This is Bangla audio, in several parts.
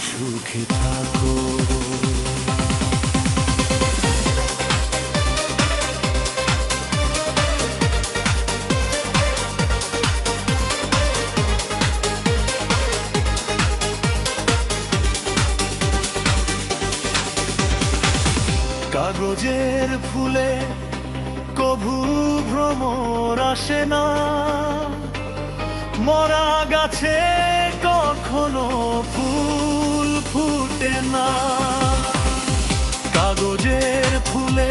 সুখে থাকো। কাগজের ফুলে কভু ভ্রমর আসে না। মরা গাছে কখনো ফুল ফুটে না। কাগজের ফুলে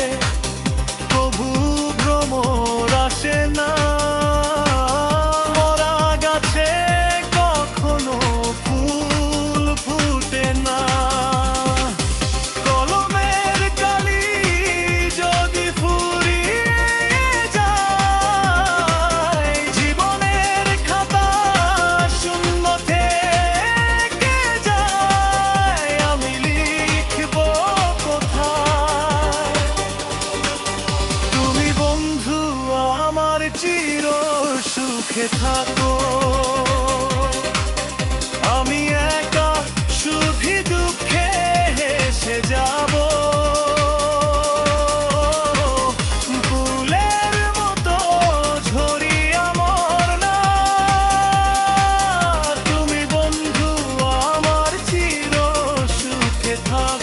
সুখে থাকো। আমি একা সুখী দুঃখে হেসে যাব। ফুলের মতো ঝরিয়া মর না। তুমি বন্ধু, আমার সুখে থাকো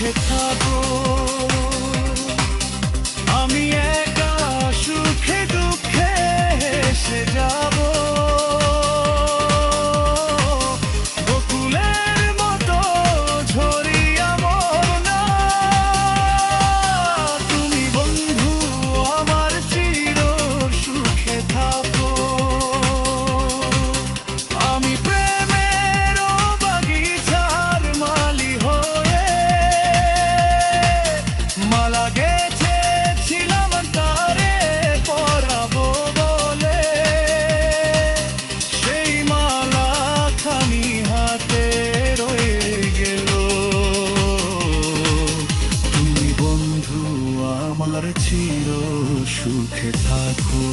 সুখে থাকো আমি সুখে থাকো